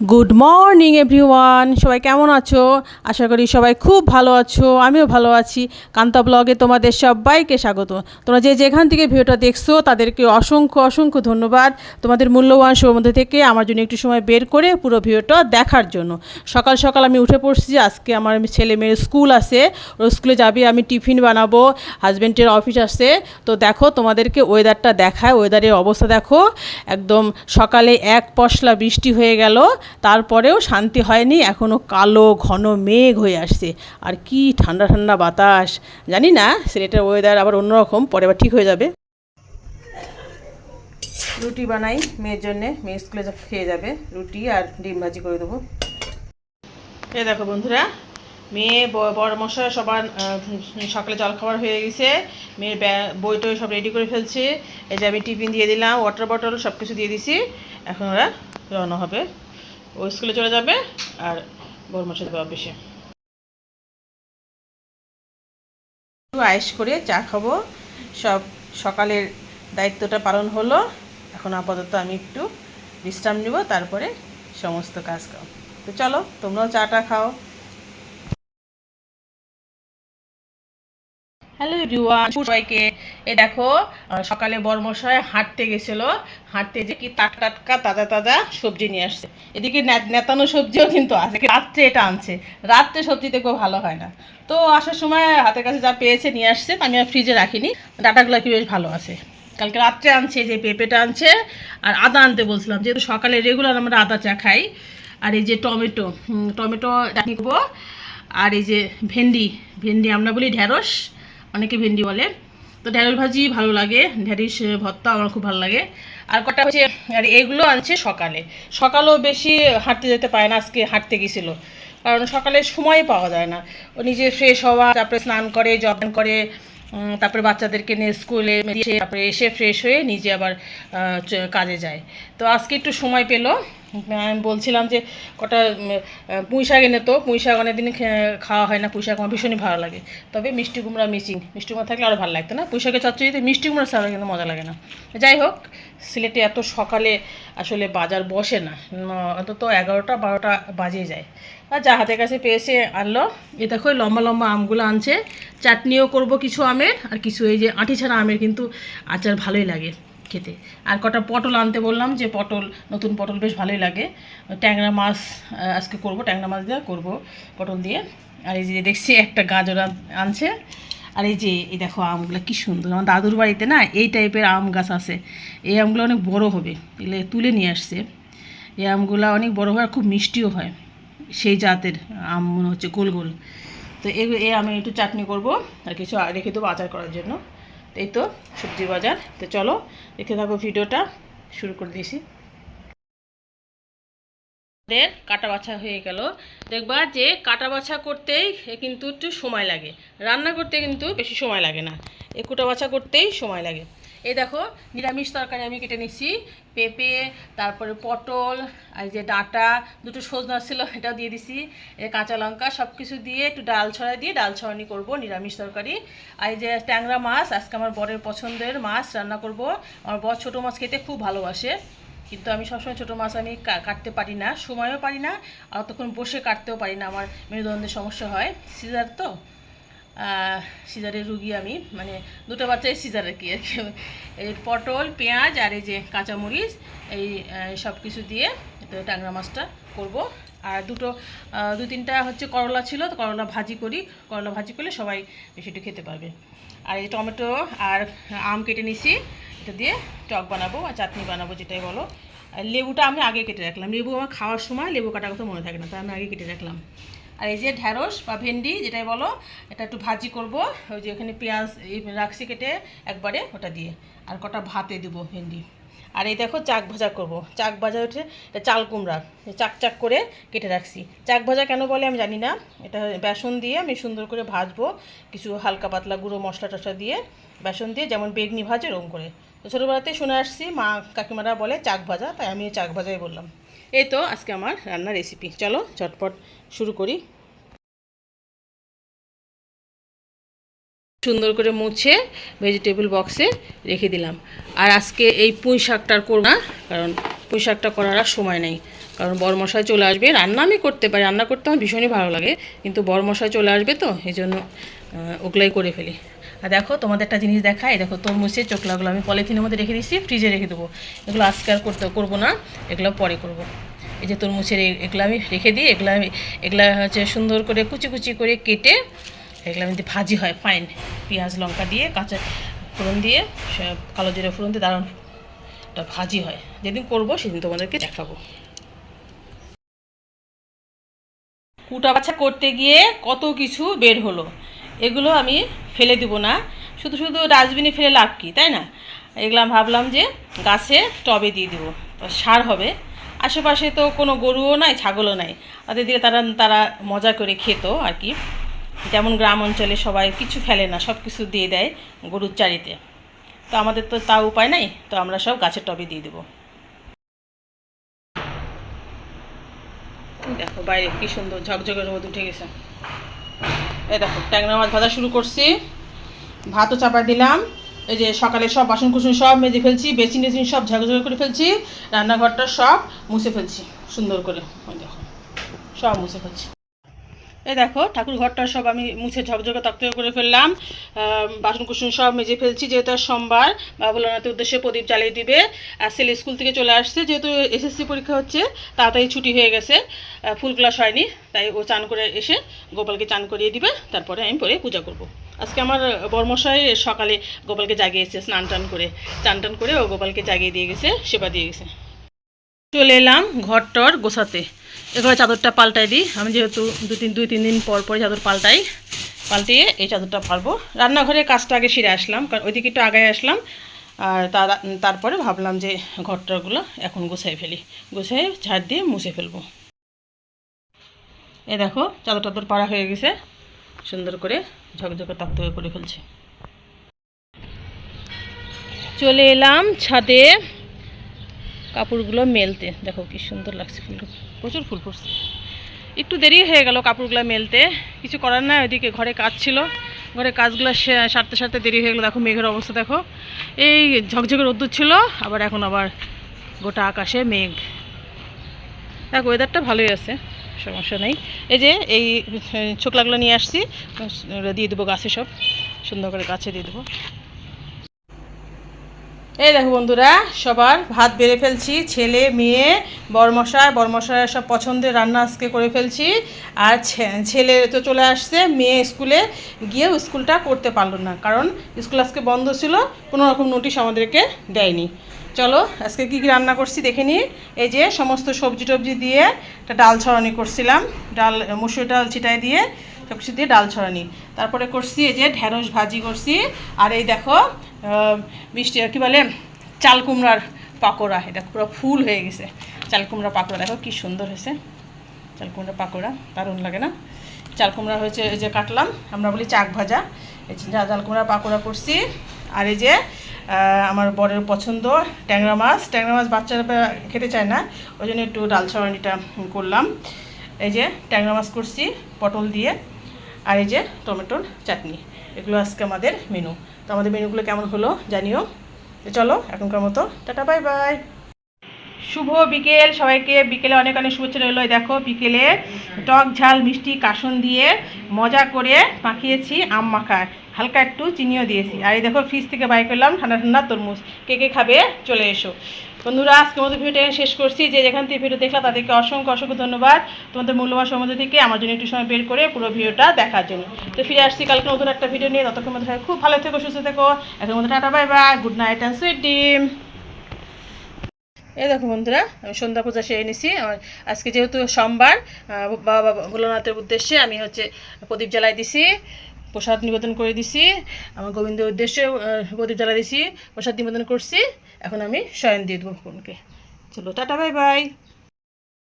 Good morning everyone. সবাই কেমন আছো? আশা করি সবাই খুব ভালো আছো, আমিও ভালো আছি। কান্তা ব্লগে তোমাদের সবাইকে স্বাগত। তোমরা যে যেখান থেকে ভিডিওটা দেখছ, তাদেরকে অসংখ্য অসংখ্য ধন্যবাদ। তোমাদের মূল্যবান সময় মধ্যে থেকে আমার জন্য একটু সময় বের করে পুরো ভিডিওটা দেখার জন্য। সকাল সকাল আমি উঠে পড়ছি যে আজকে আমার ছেলে মেয়ের স্কুল আছে। ওর স্কুলে যাবে, আমি টিফিন বানাবো হাজব্যান্ডের অফিস আসছে তো দেখো, তোমাদেরকে ওয়েদারটা দেখায়। ওয়েদারের অবস্থা দেখো, একদম সকালে এক পশলা বৃষ্টি হয়ে গেল। তারপরেও শান্তি হয়নি এখনও কালো, ঘন মেঘ হয়ে আসছে। আর কি ঠান্ডা ঠান্ডা বাতাস। জানি না, সিলেটের ওয়েদার আবার অন্যরকম, পরে আবার ঠিক হয়ে যাবে। রুটি বানাই, মেয়ের জন্যে। মেয়ে স্কুলে খেয়ে যাবে, রুটি আর ডিম ভাজি করে দেবো। এ দেখো বন্ধুরা, মেয়ে বড় সবার সকালে জলখাবার হয়ে গেছে। মেয়ের বই টই সব রেডি করে ফেলছে। এই যে আমি টিফিন দিয়ে দিলাম ওয়াটার বটল সব কিছু দিয়ে দিছি। এখন ওরা রওনা হবে। ও স্কুলে চলে যাবে আর বড় মশা যাবে অফিসে আয়েস করে চা খাব। সব সকালের দায়িত্বটা পালন হলো। এখন আপাতত আমি একটু বিশ্রাম নিব, তারপরে সমস্ত কাজ খাও তো চলো, তোমরাও চাটা খাও। হ্যালো এভরিওয়ান সবাইকে। এ দেখো সকালে বর্মশায় হাঁটতে গেছিল। হাঁটতে যে কি টাটকা টাটকা তাজা তাজা সবজি নিয়ে আসছে। এদিকে নেতানো সবজিও কিন্তু আছে রাত্রে এটা আনছে। রাত্রে সবজি দেখব ভালো হয় না। তো আসার সময় হাতের কাছে যা পেয়েছে নিয়ে আসছে আমি আর ফ্রিজে রাখিনি। ডাটাগুলো কি বেশ ভালো আছে। কালকে রাত্রে আনছে যে পেঁপেটা আনছে, আর আদা আনতে বলছিলাম। যেহেতু সকালে রেগুলার আমরা আদা চা খাই, আর এই যে টমেটো টমেটো চাটনি আর এই যে ভেন্ডি ভেন্ডি আমরা বলি ঢ্যাঁড়স অনেকে ভেন্ডি বলে। তো ঢ্যাঁড়স ভাজি ভালো লাগে ঢ্যাঁড়স ভর্তা আমার খুব ভালো লাগে। আর কটা হচ্ছে, আর এগুলো আনছে সকালে। সকালেও বেশি হাঁটতে যেতে পারে না, আজকে হাঁটতে গেছিল। কারণ সকালে সময় পাওয়া যায় না। ও নিজে ফ্রেশ হওয়া, তারপরে স্নান করে জগিং করে তারপরে বাচ্চাদেরকে নিয়ে স্কুলে তারপরে এসে ফ্রেশ হয়ে নিজে আবার কাজে যায়। তো আজকে একটু সময় পেল। আমি বলছিলাম যে কটা পুঁই শাক এনে তো, পুঁই শাক অনেকদিন খাওয়া হয় না, পুঁই শাক আমার ভীষণই ভালো লাগে। তবে মিষ্টি কুমড়া মিচিং, মিষ্টি কুমড়া থাকলে আরও ভালো লাগতো না? পুঁই শাকের চচ্চড়িতে মিষ্টি কুমড়া ছাড়া কিন্তু মজা লাগে না। যাই হোক, সিলেটে এত সকালে আসলে বাজার বসে না। অন্তত এগারোটা, বারোটা বাজে যায়। আর যা হাতের কাছে পেয়েছে, আনলো। এ দেখো লম্বা লম্বা আমগুলো আনছে। চাটনিও করব কিছু আমের, আর কিছু এই যে আঁটি ছাড়া আমের কিন্তু আচার ভালোই লাগে। খেতে। আর কটা পটল আনতে বললাম যে পটল, নতুন পটল বেশ ভালোই লাগে। ট্যাংরা মাছ আজকে করব, ট্যাংরা মাছ দিয়ে করব পটল দিয়ে। আর এই যে দেখছি একটা গাজর আনছে। আর এই যে, এই দেখো আমগুলো কি সুন্দর। আমার দাদুর বাড়িতে না এই টাইপের আম গাছ আছে। এই আমগুলো অনেক বড় হবে। এগুলো তুলে নিয়ে আসছে। এই আমগুলো অনেক বড় হয় আর খুব মিষ্টিও হয়। সেই জাতের আম মনে হচ্ছে গোল গোল। তো এই আমি একটু চাটনি করব আর কিছু রেখে দেবো আচার করার জন্য। এই তো সবজি বাজার। তো চলো দেখে থাকো ভিডিওটা, শুরু করে দিয়েছি। আমাদের কাটা বাছা হয়ে গেল। দেখবা যে কাটা বাছা করতেই কিন্তু একটু সময় লাগে। রান্না করতে কিন্তু বেশি সময় লাগে না। একুটা কুটা বাছা করতেই সময় লাগে। এই দেখো, নিরামিষ তরকারি আমি কেটে নিচ্ছি পেঁপে, তারপরে পটল, আর যে ডাঁটা, দুটো সজনা ছিল, এটাও দিয়ে দিছি। কাঁচা লঙ্কা সব কিছু দিয়ে একটু ডাল ছড়া দিয়ে ডাল ছড়ানি করব, নিরামিষ তরকারি। আর এই যে ট্যাংরা মাছ, আজকে আমার বরের পছন্দের মাছ রান্না করব। আমার বর ছোটো মাছ খেতে খুব ভালোবাসে, কিন্তু আমি সবসময় ছোটো মাছ আমি কাটতে পারি না, সময়ও পারি না, আর তখন বসে কাটতেও পারি না, আমার মেরুদণ্ডের সমস্যা হয়। সিজার তো? সিজারের রুগী আমি। মানে দুটো বাচ্চাই সিজার আর কি আর কি। এই পটল, পেঁয়াজ আর এই যে কাঁচামরিচ, এই সব কিছু দিয়ে ট্যাংরা মাছটা করব। আর দুটো দু তিনটা হচ্ছে করলা ছিল, তো করলা ভাজি করি। করলা ভাজি করলে সবাই একটু খেতে পারবে। আর এই টমেটো আর আম কেটে নিছি, এটা দিয়ে টক বানাবো আর চাটনি বানাবো যেটাই বলো। লেবুটা আমি আগে কেটে রাখলাম। লেবু আমার খাওয়ার সময় লেবু কাটার কথা মনে থাকে না তাই আমি আগে কেটে রাখলাম। আর এই যে ঢ্যাঁড়স বা ভেন্ডি যেটাই বলো, এটা একটু ভাজি করব। ওই যে ওখানে পেঁয়াজ রাখছি কেটে একবারে ওটা দিয়ে। আর কটা ভাতে দেবো ভেন্ডি। আর এই দেখো চাক ভাজা করব। চাক ভাজা হচ্ছে চাল কুমড়া। চাক চাক করে কেটে রাখছি। চাক ভাজা কেন বলে আমি জানি না। এটা বেসন দিয়ে আমি সুন্দর করে ভাজবো কিছু হালকা পাতলা গুঁড়ো মশলা টশলা দিয়ে। বেসন দিয়ে যেমন বেগনি ভাজে ওরকম করে। তো ছোটোবেলাতে শুনে আসছি, মা কাকিমারা বলে চাক ভাজা, তাই আমি চাক ভাজাই বললাম। এই তো আজকে আমার রান্নার রেসিপি চলো, চটপট শুরু করি। সুন্দর করে মুছে ভেজিটেবল বক্সে রেখে দিলাম। আর আজকে এই পুঁই শাকটার করব না, কারণ পুঁই শাকটা করার আর সময় নেই। কারণ বড় বরমশাই চলে আসবে। রান্না আমি করতে পারি, রান্না করতে আমার ভীষণই ভালো লাগে। কিন্তু বড় বরমশাই চলে আসবে তো এই জন্য ওগুলাই করে ফেলি। আর দেখো, তোমাদের একটা জিনিস দেখাই। দেখো তরমুজের চোখলাগুলো আমি পলিথিনের মধ্যে রেখে দিচ্ছি ফ্রিজে রেখে দেবো। এগুলো আজকে আর করতে করব না, এগুলো পরে করব। এই যে তরমুজের এগুলো আমি রেখে দিই, এগুলো আমি এগুলো হচ্ছে সুন্দর করে কুচি কুচি করে কেটে এগুলো আমি ভাজি হয় ফাইন পেঁয়াজ, লঙ্কা দিয়ে, কাঁচা ফোড়ন দিয়ে কালো জিরে ফোড়ন দিয়ে দারুণ ভাজি হয়। যেদিন করব, সেদিন তোমাদেরকে দেখাবো। কুটা বাছা করতে গিয়ে কত কিছু বের হলো, এগুলো আমি ফেলে দিব না। শুধু শুধু ডাস্টবিনে ফেলে লাভ কি, তাই না? এগুলো আমি ভাবলাম যে গাছে টবে দিয়ে দিব সার হবে। আশেপাশে তো কোনো গরুও নাই, ছাগলও নাই। তাদের দিলে তারা তারা মজা করে খেত আর কি। যেমন গ্রাম অঞ্চলে সবাই কিছু ফেলে না সব কিছু দিয়ে দেয় গরুর চারিতে। তো আমাদের তো তা উপায় নাই, তো আমরা সব গাছের টবে দিয়ে দেবো। দেখো বাইরে কি সুন্দর ঝকঝকের রোদ উঠে গেছে। এই দেখো, ট্যাংরা মাছ ভাজা শুরু করছি। ভাতও চাপা দিলাম। এই যে সকালে সব বাসন কুসুন সব মেজে ফেলছি, বেসিন টেসিন সব ঝকঝকে করে ফেলছি, রান্নাঘরটা সব মুছে ফেলছি, সুন্দর করে। ওই দেখো, সব মুছে ফেলছি। এই দেখো, ঠাকুর ঘরটা সব আমি মুছে ঝকঝকে তক্তকে করে ফেললাম। বাসন কুসন সব মেজে ফেলছি, যেহেতু সোমবার। বাবা উদ্দেশ্যে প্রদীপ জ্বালিয়ে দিবে। আর ছেলে স্কুল থেকে চলে আসছে, যেহেতু এসএসসি পরীক্ষা হচ্ছে, তাড়াতাড়ি ছুটি হয়ে গেছে। ফুল ক্লাস হয়নি, তাই ও চান করে এসে গোপালকে চান করিয়ে দিবে। তারপরে আমি পরে পূজা করব। আজকে আমার বর্মশাই সকালে গোপালকে জাগিয়েছে স্নান টান করে। চান টান করে ও গোপালকে জাগিয়ে দিয়ে গেছে, সেবা দিয়ে গেছে। চলে এলাম ঘরটর গোছাতে। এবার চাদরটা পাল্টাই দিই। আমি যেহেতু দু তিন দুই তিন দিন পর পরে চাদর পাল্টাই। পাল্টিয়ে এই চাদরটা পারব রান্নাঘরের কাজটা আগে সেরে আসলাম, কারণ ওইদিকে একটু আগায় আসলাম। আর তার তারপরে ভাবলাম যে ঘরটাগুলো এখন গুছাই ফেলি। গুছাই ঝাড় দিয়ে মুছে ফেলব। এ দেখো, চাদর টাদর পাড়া হয়ে গেছে। সুন্দর করে ঝকঝকে তক্তকে করে ফেলছি। চলে এলাম ছাদে। কাপড়গুলো মেলতে দেখো কি সুন্দর লাগছে ফুলগুলো প্রচুর ফুল ফুটছে একটু দেরি হয়ে গেল কাপড়গুলো মেলতে কিছু করার নাই ওইদিকে ঘরে কাজ ছিল ঘরে কাজগুলো সারতে সারতে দেরি হয়ে গেলো দেখো মেঘের অবস্থা দেখো এই ঝকঝকে রোদ্দুর ছিল আবার এখন আবার গোটা আকাশে মেঘ দেখো ওয়েদারটা ভালোই আছে সমস্যা নেই এই যে এই ছোকলাগুলো নিয়ে আসছি দিয়ে দেবো গাছে সব সুন্দর করে গাছে দিয়ে দেবো এই দেখো বন্ধুরা, সবার ভাত বেড়ে ফেলছি, ছেলে, মেয়ে, বরমশাই বরমশাই সব পছন্দের রান্না আজকে করে ফেলছি। আর ছেলে তো চলে আসছে, মেয়ে স্কুলে গিয়েও স্কুলটা করতে পারল না, কারণ স্কুল আজকে বন্ধ ছিল, কোনো রকম নোটিশ আমাদেরকে দেয়নি। চলো, আজকে কী কী রান্না করছি দেখে নিই এই যে সমস্ত সবজি টবজি দিয়ে একটা ডাল ছড়ানি করছিলাম, ডাল, মুসুর ডাল ছিটাই দিয়ে। সব কিছু দিয়ে ডাল ছড়ানি। তারপরে করছি এই যে ঢেঁড়স ভাজি করছি। আর এই দেখো মিষ্টি কী বলে, চাল কুমড়ার পাকোড়া। এটা পুরো ফুল হয়ে গেছে। চাল কুমড়া পাকোড়া। দেখো কি সুন্দর হয়েছে। চাল কুমড়া পাকোড়া, দারুণ লাগে না? চাল কুমড়া হয়েছে, এই যে কাটলাম। আমরা বলি চাক ভাজা। এই চাল কুমড়া পাকোড়া করছি। আর এই যে আমার বরের পছন্দ, ট্যাংরা মাছ। ট্যাংরা মাছ বাচ্চারা খেতে চায় না। ওই জন্য একটু ডাল ছড়ানিটা করলাম। এই যে ট্যাংরা মাছ করছি, পটল দিয়ে। আর এই যে টমেটোর চাটনি, এগুলো আজকে আমাদের মেনু তো আমাদের মেনুগুলো কেমন হলো জানিও। চলো, এখনকার মতো টাটা, বাই বাই। শুভ বিকেল সবাইকে। বিকেলে অনেক অনেক শুভেচ্ছা রইল। দেখো, বিকেলে টক ঝাল, মিষ্টি, কাসন দিয়ে মজা করে মাখিয়েছি আম মাখা হালকা একটু চিনিও দিয়েছি। আর এই দেখো ফ্রিজ থেকে বাই করলাম ঠান্ডা ঠান্ডা তরমুজ। কে কে খাবে চলে এসো। বন্ধুরা, আজকের মতো ভিডিওটা শেষ করছি। যে যেখান থেকে ভিডিও দেখলাম তাদেরকে অসংখ্য অসংখ্য ধন্যবাদ। তোমাদের মূল্যবান সময় থেকে আমার জন্য একটু সময় বের করে পুরো ভিডিওটা দেখার জন্য। তো ফিরে আসছি কালকে নতুন একটা ভিডিও নিয়ে। ততক্ষণ মধ্যে খুব ভালো থেকো, সুস্থ থেকো। এখন মধ্যে tata, bye bye. Good night and sweet dream এই দেখো বন্ধুরা, আমি সন্ধ্যা পূজা সেরে নিছি। আমার আজকে যেহেতু সোমবার বাবা, ভোলানাথের উদ্দেশ্যে আমি হচ্ছে প্রদীপ জ্বালাই দিছি। প্রসাদ নিবেদন করে দিছি, আমার গোবিন্দের উদ্দেশ্যে প্রদীপ জ্বালা দিছি, প্রসাদ নিবেদন করছি, এখন আমি শয়ন দিয়ে দেবো ফোনকে চলো, টাটা, বাই বাই।